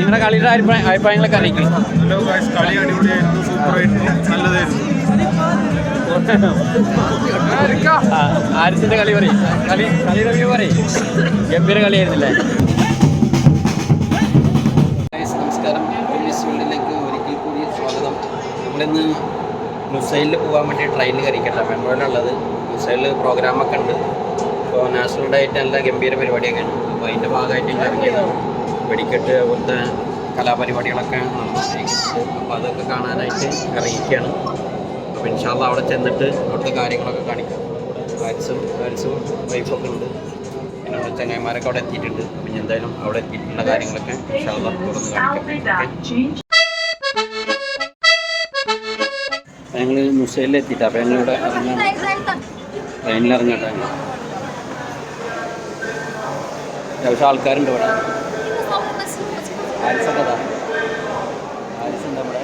നിങ്ങളുടെ കളിയുടെ അഭിപ്രായ അഭിപ്രായങ്ങളൊക്കെ അറിയിക്കും. ഹലോ ഗായ്സ് കളി അടിപൊളിയായിരുന്നു സൂപ്പറായിരുന്നു നല്ലതായിരുന്നു. ആരിസിന്റെ കളി പറയും. കളി കളിയുടെ വ്യൂ പറയും. ഗംഭീര കളിയായിരുന്നില്ലേ? നമസ്കാരം. വേൾഡിലേക്ക് ഒരിക്കൽ കൂടി സ്വാഗതം. നമ്മളിന്ന് മുസൈലിൽ പോകാൻ വേണ്ടി ട്രെയിനിൽ കയറിക്കട്ടെ മെമ്പറിലുള്ളത് മുസൈലിൽ പ്രോഗ്രാമൊക്കെ ഉണ്ട്. ഇപ്പോൾ നാഷണൽ ഡേ ആയിട്ട് നല്ല ഗംഭീര പരിപാടിയൊക്കെയാണ്. അപ്പോൾ അതിന്റെ ഭാഗമായിട്ട് ഇറങ്ങിയതാണ്. വെടിക്കെട്ട് അതുപോലത്തെ കലാപരിപാടികളൊക്കെ നടന്നുകൊണ്ടിരിക്കുന്നത് അപ്പോൾ അതൊക്കെ കാണാനായിട്ട് ഇറങ്ങിയിരിക്കുകയാണ് അപ്പോൾ ഇൻഷാല്ല അവിടെ ചെന്നിട്ട് അവിടുത്തെ കാര്യങ്ങളൊക്കെ കാണിക്കാം. ഹാരിസും ഹാരിസും വൈഫൊക്കെ ഉണ്ട്. പിന്നെ അവിടെ ചങ്ങായിമാരൊക്കെ അവിടെ എത്തിയിട്ടുണ്ട്. അപ്പം ഇനി എന്തായാലും അവിടെ എത്തിയിട്ടുള്ള കാര്യങ്ങളൊക്കെ ഇൻഷാല്ല തുറന്ന് കാണിക്കാം. ഞങ്ങൾ മുസൈലിൽ എത്തിയിട്ട്. അപ്പം ഞങ്ങളിവിടെ ഇറങ്ങാൻ ട്രെയിനിൽ ഇറങ്ങട്ടെ അത്യാവശ്യം ആൾക്കാരുണ്ട് ഇവിടെ ഹാരിസൊക്കെ അതാ ഹാരിസുണ്ട് നമ്മുടെ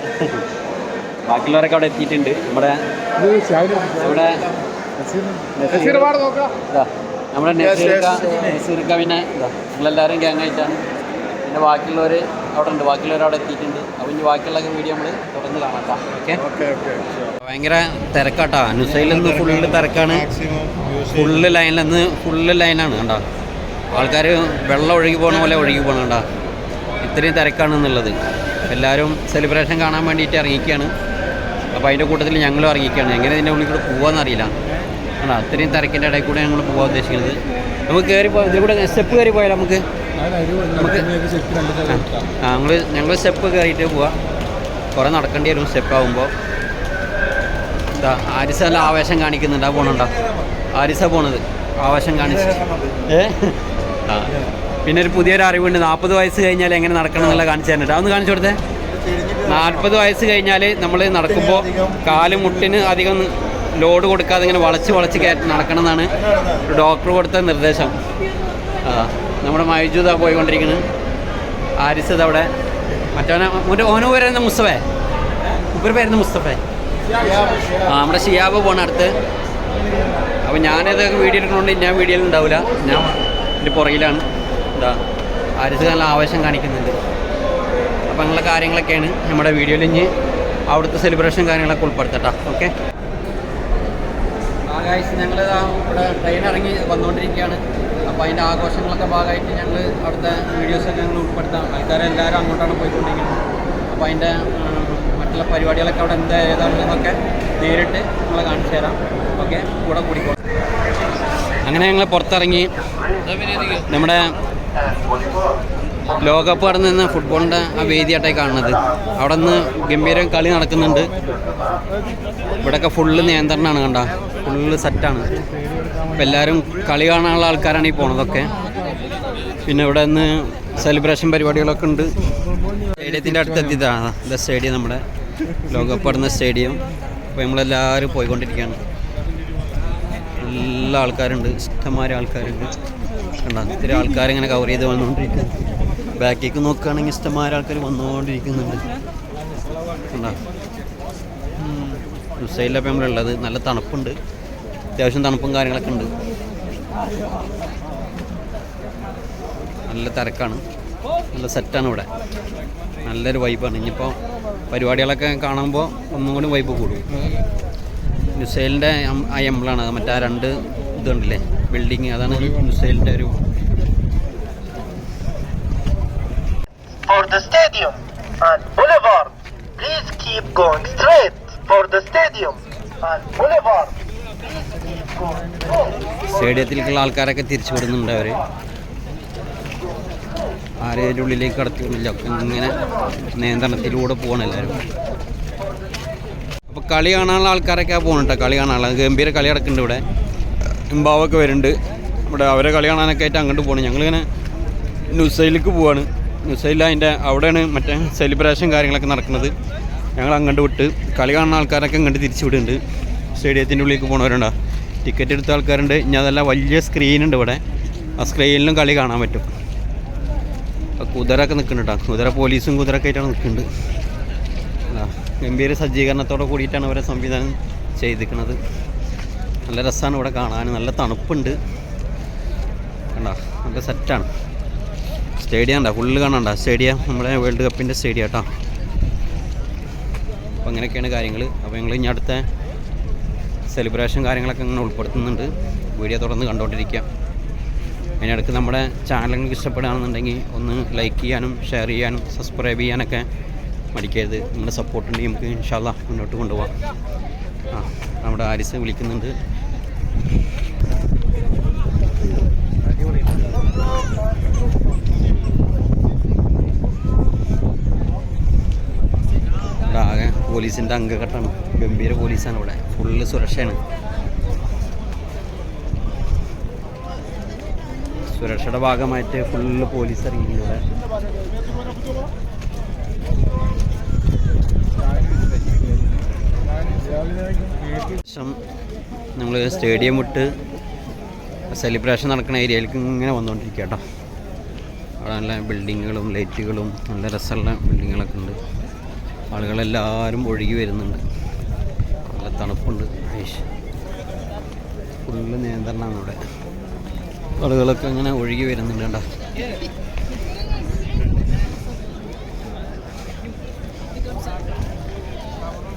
ബാക്കിയുള്ളവരൊക്കെ അവിടെ എത്തിയിട്ടുണ്ട്. നമ്മുടെ ഇവിടെ നമ്മുടെ നസീർക്ക നസീർക്ക പിന്നെ നിങ്ങളെല്ലാവരും ഗ്യാങ്ങായിട്ടാണ് പിന്നെ ബാക്കിയുള്ളവർ അവിടെ ഉണ്ട്. ബാക്കിയുള്ളവർ അവിടെ എത്തിയിട്ടുണ്ട്. അപ്പോൾ ഇനി ബാക്കിയുള്ള വീഡിയോ നമ്മൾ തുടർന്ന് കാണാം ഓക്കെ ഭയങ്കര തിരക്കാട്ടാ. അനുസൈലൊന്ന് ഫുള്ള് തിരക്കാണ്. ഫുള്ള് ലൈനിലെന്ന് ഫുള്ള് ലൈനാണ് കണ്ടോ. ആൾക്കാർ വെള്ളം ഒഴുകി പോകണ പോലെ ഒഴുകി പോകണം കണ്ടോ. ഇത്രയും തിരക്കാണ് എന്നുള്ളത്. എല്ലാവരും സെലിബ്രേഷൻ കാണാൻ വേണ്ടിയിട്ട് ഇറങ്ങിക്കുകയാണ് അപ്പോൾ അതിന്റെ കൂട്ടത്തിൽ ഞങ്ങളും ഇറങ്ങിക്കുകയാണ് എങ്ങനെ ഇതിന്റെ ഉള്ളിൽ കൂടെ പോകാമെന്ന് അറിയില്ല. കണ്ടോ അത്രയും തിരക്കിന്റെ ഇടയിൽ കൂടെ ഞങ്ങൾ പോകാൻ ഉദ്ദേശിക്കുന്നത്. നമുക്ക് കയറി പോയാൽ ഇതിൽ കൂടെ സ്റ്റെപ്പ് കയറി പോയാൽ നമുക്ക്? നമുക്ക് ആ ഞങ്ങൾ ഞങ്ങൾ സ്റ്റെപ്പ് കയറിയിട്ട് പോവാം. കുറേ നടക്കേണ്ടി വരും സ്റ്റെപ്പ് ആകുമ്പോൾ എന്താ ആരിസ നല്ല ആവേശം കാണിക്കുന്നുണ്ടോ. പോണുണ്ടോ? ആരിസ പോണത്. ആവേശം കാണിച്ച്. ഏ? ആ. പിന്നെ ഒരു പുതിയൊരു അറിവുണ്ട്. നാൽപ്പത് വയസ്സ് കഴിഞ്ഞാൽ എങ്ങനെ നടക്കണം എന്നുള്ള കാണിച്ചു തന്നിട്ട് അതൊന്ന് കാണിച്ചു കൊടുത്തേ. നാൽപ്പത് വയസ്സ് കഴിഞ്ഞാൽ നമ്മൾ നടക്കുമ്പോൾ കാൽ മുട്ടിന് അധികം ലോഡ് കൊടുക്കാതെ ഇങ്ങനെ വളച്ച് വളച്ച് നടക്കണം എന്നാണ് ഡോക്ടർ കൊടുത്ത നിർദ്ദേശം. ആ നമ്മുടെ മൈജൂത പോയിക്കൊണ്ടിരിക്കുന്നത് ആരിസത് അവിടെ? മറ്റവനെ ഒരു ഓനോ വരുന്ന മുസ്തഫേ. ഉപ്പര് പേരുന്നു മുസ്തഫേ. ആ നമ്മുടെ ഷിയാബ് പോണ അടുത്ത്. അപ്പോൾ ഞാനിത് വീഡിയോ എടുക്കണോണ്ട് ഞാൻ വീഡിയോയിൽ ഉണ്ടാവില്ല ഞാൻ എന്റെ പുറകിലാണ്. എന്താ ആരിസ് നല്ല ആവേശം കാണിക്കുന്നുണ്ട്. അപ്പോൾ അങ്ങനെയുള്ള കാര്യങ്ങളൊക്കെയാണ് നമ്മുടെ വീഡിയോയിൽ ഇനി അവിടുത്തെ സെലിബ്രേഷൻ കാര്യങ്ങളൊക്കെ ഉൾപ്പെടുത്തട്ടാ ഓക്കെ ഞങ്ങൾ ഇവിടെ ട്രെയിൻ ഇറങ്ങി വന്നുകൊണ്ടിരിക്കുകയാണ് അപ്പോൾ അതിന്റെ ആഘോഷങ്ങളൊക്കെ ഭാഗമായിട്ട് ഞങ്ങൾ അവിടുത്തെ വീഡിയോസൊക്കെ ഞങ്ങൾ ഉൾപ്പെടുത്താം. ആൾക്കാരെല്ലാവരും അങ്ങോട്ടാണ് പോയിക്കൊണ്ടിരിക്കുന്നത്. അപ്പോൾ അതിന്റെ മറ്റുള്ള പരിപാടികളൊക്കെ അവിടെ എന്താ ഏതാണെന്നൊക്കെ നേരിട്ട് നമ്മളെ കാണിച്ചു തരാം. ഓക്കെ കൂടെ കൂടിക്കോളാം അങ്ങനെ ഞങ്ങൾ പുറത്തിറങ്ങി. നമ്മുടെ ലോകകപ്പ് നടന്നു നിന്ന് ഫുട്ബോളിന്റെ ആ വേദിയായിട്ടായി കാണുന്നത്. അവിടെ നിന്ന് ഗംഭീരം കളി നടക്കുന്നുണ്ട്. ഇവിടെയൊക്കെ ഫുള്ള് നിയന്ത്രണമാണ് കണ്ട. ഫുള്ള് സെറ്റാണ് അപ്പം എല്ലാവരും കളി കാണാനുള്ള ആൾക്കാരാണ് ഈ പോണതൊക്കെ. പിന്നെ ഇവിടെ നിന്ന് സെലിബ്രേഷൻ പരിപാടികളൊക്കെ ഉണ്ട്. സ്റ്റേഡിയത്തിന്റെ അടുത്തെത്തിയതാണ് ദ സ്റ്റേഡിയം നമ്മുടെ. ലോകകപ്പ് നടന്ന സ്റ്റേഡിയം. അപ്പോൾ നമ്മളെല്ലാവരും പോയിക്കൊണ്ടിരിക്കുകയാണ്. എല്ലാ ആൾക്കാരുണ്ട്. ഇഷ്ടംമാരെ ആൾക്കാരുണ്ട്. കണ്ട ഇത്തിരി ആൾക്കാരിങ്ങനെ കവർ ചെയ്ത് വന്നുകൊണ്ടിരിക്കുന്നു ബാക്കിലേക്ക് നോക്കുകയാണെങ്കിൽ ഇഷ്ടമായ ആൾക്കാർ വന്നുകൊണ്ടിരിക്കുന്നുണ്ട്. കണ്ട? ഉള്ളത്. നല്ല തണുപ്പുണ്ട്. അത്യാവശ്യം തണുപ്പും കാര്യങ്ങളൊക്കെ ഉണ്ട്. നല്ല തിരക്കാണ്. നല്ല സെറ്റാണ് ഇവിടെ. നല്ലൊരു വൈബാണ് ഇനിയിപ്പോൾ പരിപാടികളൊക്കെ കാണുമ്പോൾ ഒന്നും കൂടി വൈബ് കൂടും. നുസൈലിന്റെ ആ എംബ്ലാണ് മറ്റേ ആ രണ്ട് ഇതുണ്ടല്ലേ? ബിൽഡിങ് അതാണ് നുസൈലിന്റെ ഒരു for the stadium and boulevard. Please keep going straight for the stadium and boulevard. സ്റ്റേഡിയത്തിലേക്കുള്ള ആൾക്കാരൊക്കെ തിരിച്ചു വിടുന്നുണ്ട് അവർ ആരെയും ഉള്ളിലേക്ക് കടത്തി വിടുന്നില്ല ഇങ്ങനെ നിയന്ത്രണത്തിലൂടെ പോകണം എല്ലാവരും. അപ്പോൾ കളി കാണാനുള്ള ആൾക്കാരൊക്കെ പോകുന്നുണ്ട് കളി കാണാനുള്ള ഗംഭീര കളി നടക്കുന്നുണ്ട് ഇവിടെ. ഇമ്പാവൊക്കെ വരുന്നുണ്ട്. ഇവിടെ അവരെ കളി കാണാനൊക്കെ ആയിട്ട് അങ്ങോട്ട് പോകണം ഞങ്ങളിങ്ങനെ നുസൈലേക്ക് പോവാണ്. നുസൈൽ അതിന്റെ അവിടെയാണ് മറ്റേ സെലിബ്രേഷൻ കാര്യങ്ങളൊക്കെ നടക്കുന്നത്. ഞങ്ങൾ അങ്ങോട്ട് വിട്ട് കളി കാണുന്ന ആൾക്കാരൊക്കെ അങ്ങോട്ട് തിരിച്ചു വിടുന്നുണ്ട്. സ്റ്റേഡിയത്തിന്റെ ഉള്ളിലേക്ക് പോകണവരുണ്ടോ ടിക്കറ്റ് എടുത്ത ആൾക്കാരുണ്ട്. ഇനി അതല്ല വലിയ സ്ക്രീനുണ്ട് ഇവിടെ. ആ സ്ക്രീനിലും കളി കാണാൻ പറ്റും. കുതിരൊക്കെ നിൽക്കുന്നുണ്ട് കുതിര പോലീസും കുതിരൊക്കെ ആയിട്ടാണ് നിൽക്കുന്നുണ്ട് ഗംഭീര സജ്ജീകരണത്തോടെ കൂടിയിട്ടാണ് അവരെ സംവിധാനം ചെയ്തിരിക്കുന്നത്. നല്ല രസമാണ് ഇവിടെ കാണാൻ. നല്ല തണുപ്പുണ്ട്. കണ്ടോ? നല്ല സെറ്റാണ് സ്റ്റേഡിയം ഉണ്ടോ ഫുള്ള് കാണണ്ട സ്റ്റേഡിയം നമ്മുടെ വേൾഡ് കപ്പിന്റെ സ്റ്റേഡിയം കേട്ടോ. അപ്പോൾ അങ്ങനെയൊക്കെയാണ് കാര്യങ്ങൾ അപ്പോൾ ഞങ്ങൾ ഇനി അടുത്ത സെലിബ്രേഷൻ കാര്യങ്ങളൊക്കെ ഇങ്ങനെ ഉൾപ്പെടുത്തുന്നുണ്ട്. വീഡിയോ തുടർന്ന് കണ്ടുകൊണ്ടിരിക്കാം അതിനിടയ്ക്ക് നമ്മുടെ ചാനൽ നിങ്ങൾക്ക് ഇഷ്ടപ്പെടുകയാണെന്നുണ്ടെങ്കിൽ ഒന്ന് ലൈക്ക് ചെയ്യാനും ഷെയർ ചെയ്യാനും സബ്സ്ക്രൈബ് ചെയ്യാനൊക്കെ മടിക്കരുത്. നിങ്ങളുടെ സപ്പോർട്ട് ഉണ്ടെങ്കിൽ നമുക്ക് ഇൻഷാല്ല മുന്നോട്ട് കൊണ്ടുപോകാം ആ നമ്മുടെ ആരിസ് വിളിക്കുന്നുണ്ട് ഇവിടെ ആകെ പോലീസിന്റെ അംഗഘട്ടമാണ് ഗംഭീര പോലീസാണ് ഇവിടെ. ഫുള്ള് സുരക്ഷയാണ്. സുരക്ഷയുടെ ഭാഗമായിട്ട് ഫുള്ള് പോലീസ് ഇറങ്ങിയിട്ടുണ്ട് ഇവിടെ നമ്മൾ സ്റ്റേഡിയം വിട്ട് സെലിബ്രേഷൻ നടക്കുന്ന ഏരിയയിലേക്ക് ഇങ്ങനെ വന്നുകൊണ്ടിരിക്കുക കേട്ടോ അവിടെ നല്ല ബിൽഡിങ്ങുകളും ലൈറ്റുകളും നല്ല രസമുള്ള ബിൽഡിങ്ങുകളൊക്കെ ഉണ്ട്. ആളുകളെല്ലാവരും ഒഴുകി വരുന്നുണ്ട്. നല്ല തണുപ്പുണ്ട്. ഫുള്ള് നിയന്ത്രണമാണ് ഇവിടെ. ആളുകളൊക്കെ ഇങ്ങനെ ഒഴുകി വരുന്നുണ്ട് കേട്ടോ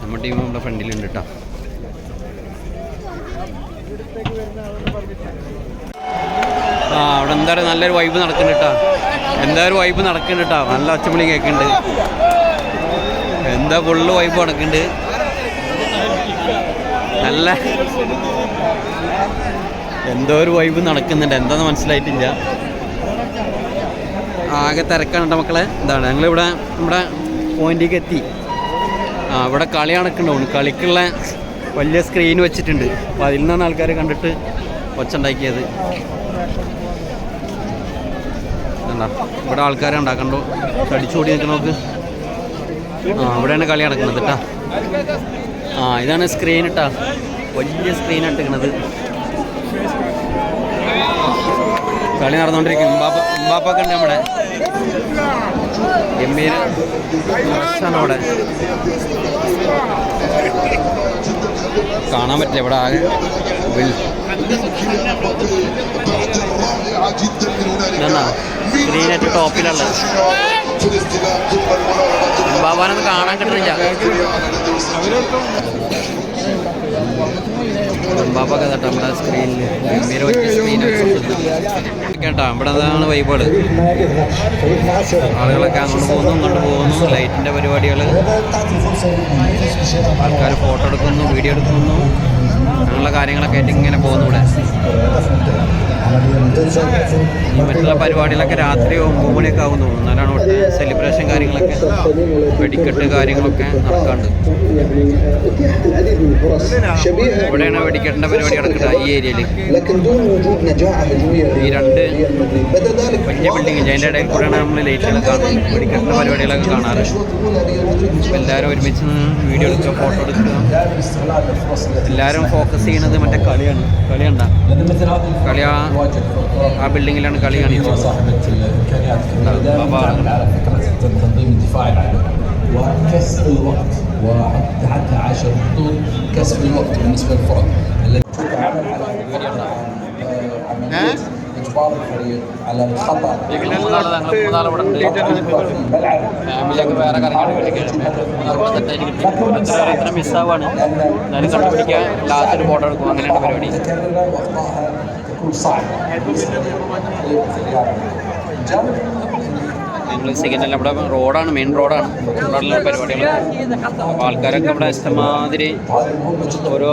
നമ്മുടെ ടീം നമ്മുടെ ഫ്രണ്ടിലുണ്ട് കേട്ടോ. ആ അവിടെ എന്തായാലും നല്ലൊരു വൈബ് നടക്കുന്നുണ്ട് കേട്ടോ. എന്തായാലും വൈബ് നടക്കുന്നുണ്ട് കേട്ടോ. നല്ല ഒച്ചമണി കേൾക്കുന്നുണ്ട്. എന്താ ഫുള്ള് വൈബ് നടക്കുന്നുണ്ട് നല്ല എന്തോ ഒരു വൈബ് നടക്കുന്നുണ്ട്. എന്താന്ന് മനസ്സിലായിട്ടില്ല. ആകെ തിരക്കാണ് മക്കളെ. ഇതാണ് ഞങ്ങളിവിടെ നമ്മുടെ പോയിന്റിലേക്ക് എത്തി. ആ ഇവിടെ കളി നടക്കുന്നുണ്ടാവും കളിക്കുള്ള വലിയ സ്ക്രീൻ വെച്ചിട്ടുണ്ട്. അപ്പോൾ അതിൽ നിന്നാണ് ആൾക്കാരെ കണ്ടിട്ട് ഒച്ച ഉണ്ടാക്കിയത് ഇവിടെ ആൾക്കാരെ ഉണ്ടാക്കണ്ടോ? തടിച്ചോടി നിൽക്കണ നോക്ക്. ആ അവിടെയാണ് കളി നടക്കുന്നത് കേട്ടാ ആ ഇതാണ് സ്ക്രീൻ ഇട്ടാ വലിയ സ്ക്രീൻ ഇട്ടിരിക്കണത് കളി നടന്നുകൊണ്ടിരിക്കും. ഉമ്പാപ്പ ഉമ്പാപ്പൊക്കെ ഉണ്ട് നമ്മുടെ. ഗംഭീര അവിടെ. കാണാൻ പറ്റില്ല. ഇവിടെ ആകെ ഏറ്റവും ടോപ്പിലുള്ളത് ബാബാനൊന്നും കാണാൻ കിട്ടില്ല കേട്ടോ നമ്മുടെ സ്ക്രീനിൽ കേട്ടോ ഇവിടെ അതാണ് വൈബോൾ ആളുകളൊക്കെ അങ്ങോട്ട് പോകുന്നു ഇങ്ങോട്ട് പോകുന്നു. ലൈറ്റിന്റെ പരിപാടികൾ ആൾക്കാർ ഫോട്ടോ എടുക്കുന്നു വീഡിയോ എടുക്കുന്നു. അങ്ങനെയുള്ള കാര്യങ്ങളൊക്കെ ആയിട്ട് ഇങ്ങനെ പോകുന്നു ഇവിടെ. മറ്റുള്ള പരിപാടികളൊക്കെ രാത്രി ഒമ്പത് മണിയൊക്കെ ആകുന്നു എന്നാലാണ് ഇവിടുത്തെ സെലിബ്രേഷൻ കാര്യങ്ങളൊക്കെ വെടിക്കെട്ട് കാര്യങ്ങളൊക്കെ നടക്കാണ്ട്. ഇവിടെയാണ് വെടിക്കെട്ടിന്റെ പരിപാടി നടക്കുന്നത് ഈ ഏരിയയിൽ ഈ രണ്ട് വലിയ ബിൽഡിംഗ് അതിന്റെ ഇടയിൽ കൂടെയാണ് നമ്മൾ ലൈറ്റുകൾ കാണുന്നത്. വെടിക്കെട്ടിന്റെ പരിപാടികളൊക്കെ കാണാറ്. എല്ലാവരും ഒരുമിച്ച് വീഡിയോ എടുക്കുക ഫോട്ടോ എടുക്കുക. എല്ലാവരും ഫോക്കസ് ചെയ്യുന്നത് മറ്റേ കളിയാണ്. കളിയുണ്ടാ? കളി ആ ആ ബിൽഡിങ്ങിലാണ് കളി കാണിച്ചത് تنظيم الدفاع العام وكسب الوقت وحتى عشر خطوط كسب الوقت بالنسبه للفرق التي تتعامل على عمليه اجبار الفريق على الخطا الملعب ഫാമിലിയൊക്കെ വേറെ കറങ്ങാൻ വേണ്ടി ഇത്ര മിസ്സാവാണ് എന്നാലും കണ്ടുപിടിക്കാൻ ലാസ്റ്റ് ഒരു ഫോട്ടോ എടുക്കും അങ്ങനെയാണ് പരിപാടി متكرره واخطائها تكون صعبه الجانب ഞങ്ങൾ സിഗ്നൽ ഇവിടെ റോഡാണ് മെയിൻ റോഡാണ് റോഡിലുള്ള പരിപാടികൾ അപ്പോൾ ആൾക്കാരൊക്കെ ഇവിടെ ഇഷ്ടമാതിരി ഓരോ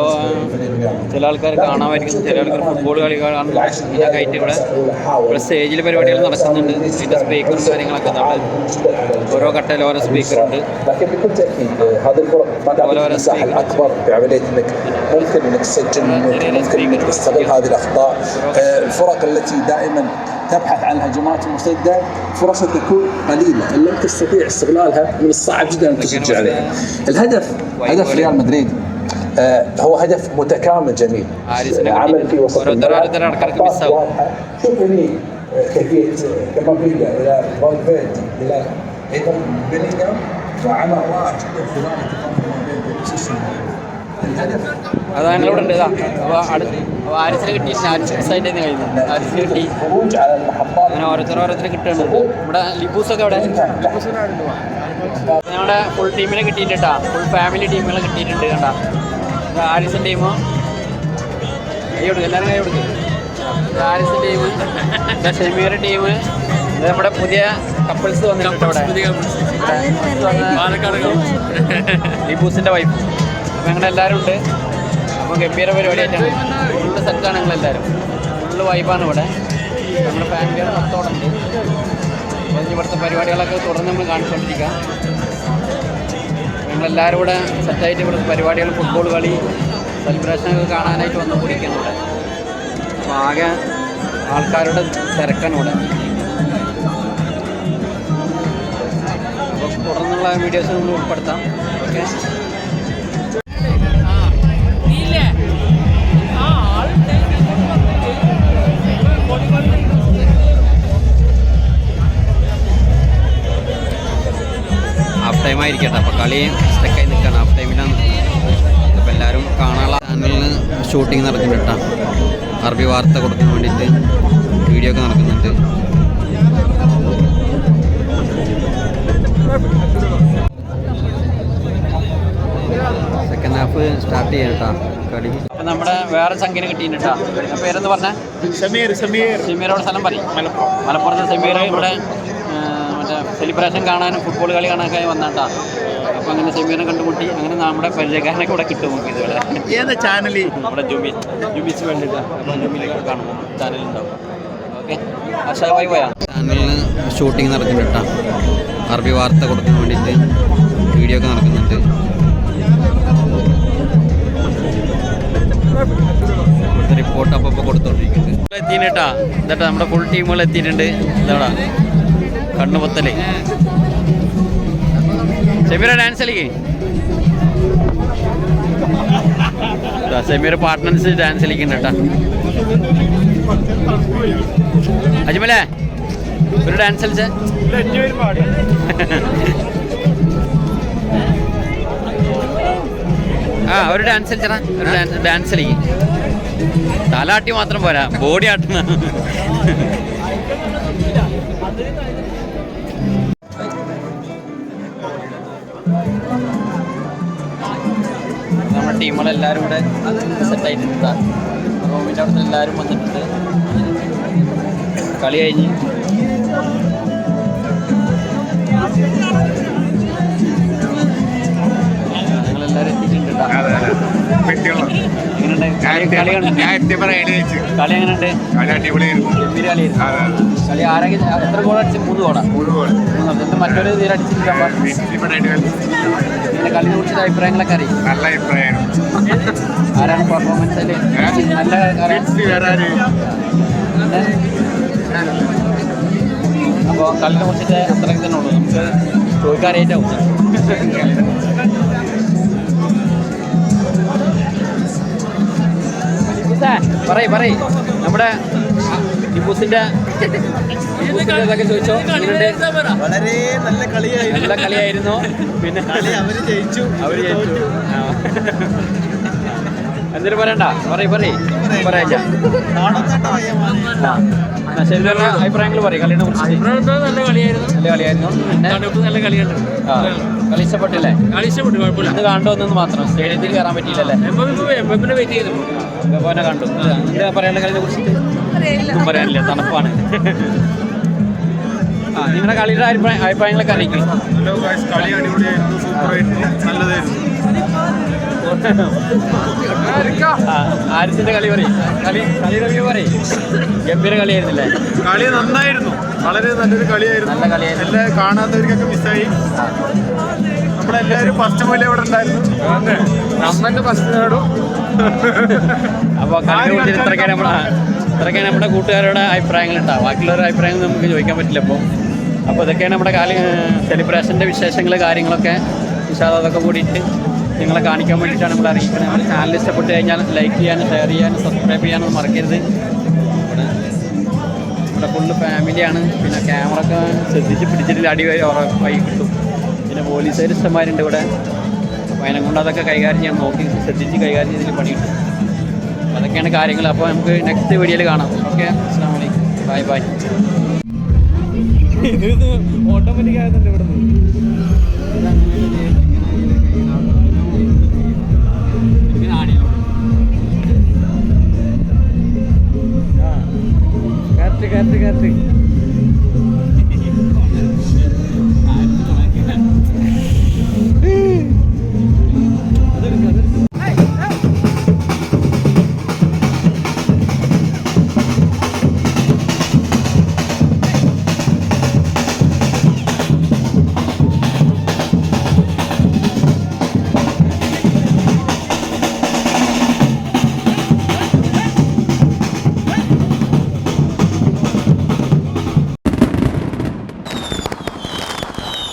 ചില ആൾക്കാർ കാണാമായിരിക്കും ചില ആൾക്കാർ ഫുട്ബോൾ കളി കാണാൻ ഇതിനൊക്കെ ആയിട്ട് ഇവിടെ ഇവിടെ സ്റ്റേജിൽ പരിപാടികൾ നടക്കുന്നുണ്ട് ഇതിൻ്റെ സ്പീക്കറും കാര്യങ്ങളൊക്കെ ഉണ്ട് അവിടെ ഓരോ കട്ടയിൽ ഓരോ സ്പീക്കറുണ്ട് لكن بكل تاكيد هذه الفرق ما ولا تعطيك ولا المساحه سبيل. الاكبر بعمليه انك ممكن انك تسجل ممكن, ممكن انك تستغل هذه الاخطاء آه، الفرق التي دائما تبحث عن الهجمات المرتده فرصها تكون قليلة إن لم تستطيع استغلالها من الصعب جدا أن تسجل عليها. الهدف هدف ريال مدريد آه، هو هدف متكامل جميل. عارف عمل في وسط. شوف هني آه، كيفية آه، كامافينجا إلى فالفيردي إلى أيضا بيلينغهام. وعمل رائع جدا في ذلك التفاهم ما بين. الهدف അതാണ് ഇവിടെ ഉണ്ട് ഇതാ. അപ്പോൾ അടുത്ത് അപ്പോൾ ആരിസിനെ കിട്ടി ആരിസ് സൈഡിൽ നിന്ന് കഴിഞ്ഞു. ആരിസിന് കിട്ടി. അങ്ങനെ ഓരോരുത്തർ ഓരോരുത്തർ കിട്ടുന്നുണ്ട് ഇവിടെ ലിബൂസൊക്കെ അവിടെ ഞങ്ങളുടെ ഫുൾ ടീമിനെ കിട്ടിയിട്ടാ ഫുൾ ഫാമിലി ടീമുകളെ കിട്ടിയിട്ടുണ്ട് കണ്ടാ. ആരിസിൻ ടീമോ കൈ കൊടുക്കും എല്ലാവരും കൈ കൊടുക്കും. ആരിസിൻ ടീം ഷമീർ ടീം നമ്മുടെ പുതിയ കപ്പിൾസ് വന്നിട്ടുണ്ട് ഇവിടെ. പാലക്കാട് ലിബൂസിന്റെ വൈഫ് അപ്പം ഞങ്ങളുടെ എല്ലാവരും ഉണ്ട്. അപ്പോൾ ഗംഭീര പരിപാടിയായിട്ടാണ്. ഫുള്ള് സെറ്റാണ് ഞങ്ങളെല്ലാവരും ഫുള്ള് വൈബാണ് ഇവിടെ. നമ്മുടെ ഫാമിലി മൊത്തം ഉണ്ട്. ഇവിടുത്തെ പരിപാടികളൊക്കെ തുടർന്ന് നമ്മൾ കാണിച്ചുകൊണ്ടിരിക്കാം ഞങ്ങളെല്ലാവരും കൂടെ സെറ്റായിട്ട് ഇവിടുത്തെ പരിപാടികൾ ഫുട്ബോൾ കളി സെലിബ്രേഷനൊക്കെ കാണാനായിട്ട് വന്ന് കൂടിയിരിക്കുന്നു ഇവിടെ ആകെ ആൾക്കാരുടെ തിരക്കാണ് ഇവിടെ. അപ്പോൾ തുടർന്നുള്ള വീഡിയോസ് നമ്മൾ ഉൾപ്പെടുത്താം. ഓക്കെ ആയിരിക്കട്ടെ അപ്പോൾ കളി സ്റ്റക്കായി നിൽക്കണം ഹാഫ് ടൈമിലാണ് അപ്പോൾ എല്ലാവരും കാണാനുള്ള ചാനലിൽ ഷൂട്ടിംഗ് നടക്കുന്നുണ്ട് കേട്ടോ. അറബി വാർത്ത കൊടുക്കാൻ വേണ്ടിയിട്ട് വീഡിയോ ഒക്കെ നടക്കുന്നുണ്ട്. സെക്കൻഡ് ഹാഫ് സ്റ്റാർട്ട് ചെയ്യാം കേട്ടോ. കളി. അപ്പം നമ്മുടെ വേറെ ചങ്കിന് കിട്ടിയിട്ടാ പേരെന്ന് പറഞ്ഞാൽ ഷമീർ ഷമീർ. ഷമീറോട് സ്ഥലം പറയും. മലപ്പുറം. മലപ്പുറത്തെ ഷമീർ ഇവിടെ സെലിബ്രേഷൻ കാണാനും ഫുട്ബോൾ കളി കാണാനൊക്കെ വന്നാട്ടാ. അപ്പൊ അങ്ങനെ ഷമീറിനെ കണ്ടുമുട്ടി. അങ്ങനെ നമ്മുടെ പരിചയക്കാരനൊക്കെ ഇവിടെ കിട്ടും നമുക്ക് ഇതുപോലെ ഏതാ ചാനൽ നമ്മുടെ ജുമി ജുമിസ് വേണ്ടിയിട്ട് അപ്പോൾ ജുബിയിലേക്ക് കാണും. ചാനലുണ്ടാവും ഓക്കെ. അഷാവായി പോയാ ചാനലിന് ഷൂട്ടിംഗ് നടക്കുന്നുണ്ട് അറബി വാർത്ത കൊടുക്കാൻ വേണ്ടിയിട്ട് വീഡിയോ ഒക്കെ നടക്കുന്നുണ്ട്. റിപ്പോർട്ട് അപ്പോൾ കൊടുത്തോണ്ടിരിക്കുന്നത് കൊടുത്തോണ്ടിരിക്കുന്നുണ്ട്. എത്തിയിട്ടാ എന്നിട്ട് നമ്മുടെ ഫുൾ ടീമുകൾ എത്തിയിട്ടുണ്ട്. ഇതാടാ കണ്ണുപത്തൽ. സെമീറ ഡാൻസ് കളിക്കേ. സെമീർ പാർട്ട്നേഴ്സ് ഡാൻസ് കളിക്കുന്നുണ്ട് അജ്മലേ ഒരു ഡാൻസ് കളിച്ചേ. ആ ഒരു ഡാൻസ് കളിച്ചടാ ഒരു ഡാൻസ് ഡാൻസ് കളിക്കും. തലാട്ടി മാത്രം പോരാ ബോഡി ആട്ടണ ടീമുകളെല്ലാവരും കൂടെ സെറ്റായിട്ടുണ്ട്. റോമിന്റെ അവിടെ എല്ലാവരും വന്നിട്ടുണ്ട്. കളി കഴിഞ്ഞ്. ഞങ്ങളെല്ലാവരും എത്തിയിട്ടുണ്ട് കേട്ടോ. കളി എങ്ങനെയുണ്ട്? എത്ര ഗോൾ അടിച്ച്? മൂന്ന് ഗോളാ എന്നിട്ട് മറ്റൊരു തീരെ പിന്നെ കളിനെ കുറിച്ചുള്ള അഭിപ്രായങ്ങളൊക്കെ അറിയും? നല്ല ആരാണ് പെർഫോമൻസ് നല്ല അപ്പോൾ കളിനെ കുറിച്ചിട്ട് അത്രയൊക്കെ തന്നെ ഉള്ളൂ. നമുക്ക് ചോദിക്കാറിയായിട്ടാവും പറയ് പറയ്. നമ്മുടെ ടിപ്പൂസിന്റെ ഇതൊക്കെ ചോദിച്ചോ? വളരെ നല്ല കളിയായിരുന്നു. നല്ല കളിയായിരുന്നു. പിന്നെ കളി അവർ ജയിച്ചു. അവർ ജയിച്ചു. എന്തിനു പറയണ്ട. പറയ് പറയ്. പറയാ. അഭിപ്രായങ്ങൾ പറയും. കളിയുടെ കുറിച്ച്. നല്ല കളിയായിരുന്നു. നല്ല കളിയായിരുന്നു. നല്ല കളിയുണ്ട്. ആ, കളി ഇഷ്ടപ്പെട്ടില്ലേ കളി ഇഷ്ടപ്പെട്ടു കുഴപ്പമില്ല. ഇന്ന് കണ്ടു വന്നെന്ന് മാത്രം. സ്റ്റേഡിയത്തിൽ കയറാൻ പറ്റിയില്ലല്ലേ? എംബപ്പിനെ വെയിറ്റ് ചെയ്തു. എംബോനെ കണ്ടു. എന്താ പറയാനുള്ള കളിനെ കുറിച്ചിട്ട് ഒന്നും പറയാനില്ല. തണുപ്പാണ്. ആ നിങ്ങളുടെ കളിയുടെ അഭിപ്രായ അഭിപ്രായങ്ങളൊക്കെ അറിയിക്കും. ഹലോ ഗായ്സ് കളി അടിപൊളിയായിരുന്നു. സൂപ്പറായിരുന്നു നല്ലതായിരുന്നു. ആരിസിന്റെ കളി പറയും. കളി കളിയുടെ വ്യൂ പറയും. ഗംഭീര കളിയായിരുന്നില്ലേ? കളി നന്നായിരുന്നു. വളരെ നല്ലൊരു കളിയായിരുന്നു. നല്ല കളിയായിരുന്നു. എല്ലാ കാണാത്തവർക്കൊക്കെ മിസ്സായി നമ്മളെല്ലാവരും ഫസ്റ്റ് പോലെ ഇവിടെ ഉണ്ടായിരുന്നു. ഫസ്റ്റ് നേടും. അപ്പോൾ കുറിച്ച് ഇത്രയൊക്കെ നമ്മുടെ ഇത്രയൊക്കെയാണ് നമ്മുടെ കൂട്ടുകാരുടെ അഭിപ്രായങ്ങൾ ഉണ്ടാവും ബാക്കിയുള്ളവരുടെ അഭിപ്രായങ്ങൾ നമുക്ക് ചോദിക്കാൻ പറ്റില്ല അപ്പോൾ അപ്പോൾ ഇതൊക്കെയാണ് നമ്മുടെ കാലി സെലിബ്രേഷന്റെ വിശേഷങ്ങൾ കാര്യങ്ങളൊക്കെ. വിശാലം അതൊക്കെ കൂടിയിട്ട് നിങ്ങളെ കാണിക്കാൻ വേണ്ടിയിട്ടാണ് നമ്മൾ അറിയിക്കുന്നത്. നമ്മുടെ ചാനൽ ഇഷ്ടപ്പെട്ട് കഴിഞ്ഞാൽ ലൈക്ക് ചെയ്യാനും ഷെയർ ചെയ്യാനും സബ്സ്ക്രൈബ് ചെയ്യാനും മറക്കരുത്. നമ്മുടെ ഫുള്ള് ഫാമിലിയാണ് പിന്നെ ക്യാമറ ഒക്കെ ശ്രദ്ധിച്ച് പിടിച്ചിട്ടില്ല അടി ഉറപ്പായി കിട്ടും. പിന്നെ പോലീസുകാർ ഇഷ്ടംമാരുണ്ട് ഇവിടെ. അതിനെ കൊണ്ട് അതൊക്കെ കൈകാര്യം ചെയ്യാൻ നോക്കി ശ്രദ്ധിച്ച് കൈകാര്യം ചെയ്തതിൽ പണിയുണ്ട്. അതൊക്കെയാണ് കാര്യങ്ങൾ. അപ്പോൾ നമുക്ക് നെക്സ്റ്റ് വീഡിയോയിൽ കാണാം. ഓക്കെ? അസ്സാം വലൈക്കും ബൈ ബൈ ഇത് ഓട്ടോമാറ്റിക് ആയതുണ്ട് ഇവിടെ കാറ്റ് കാറ്റ് കറക്റ്റ്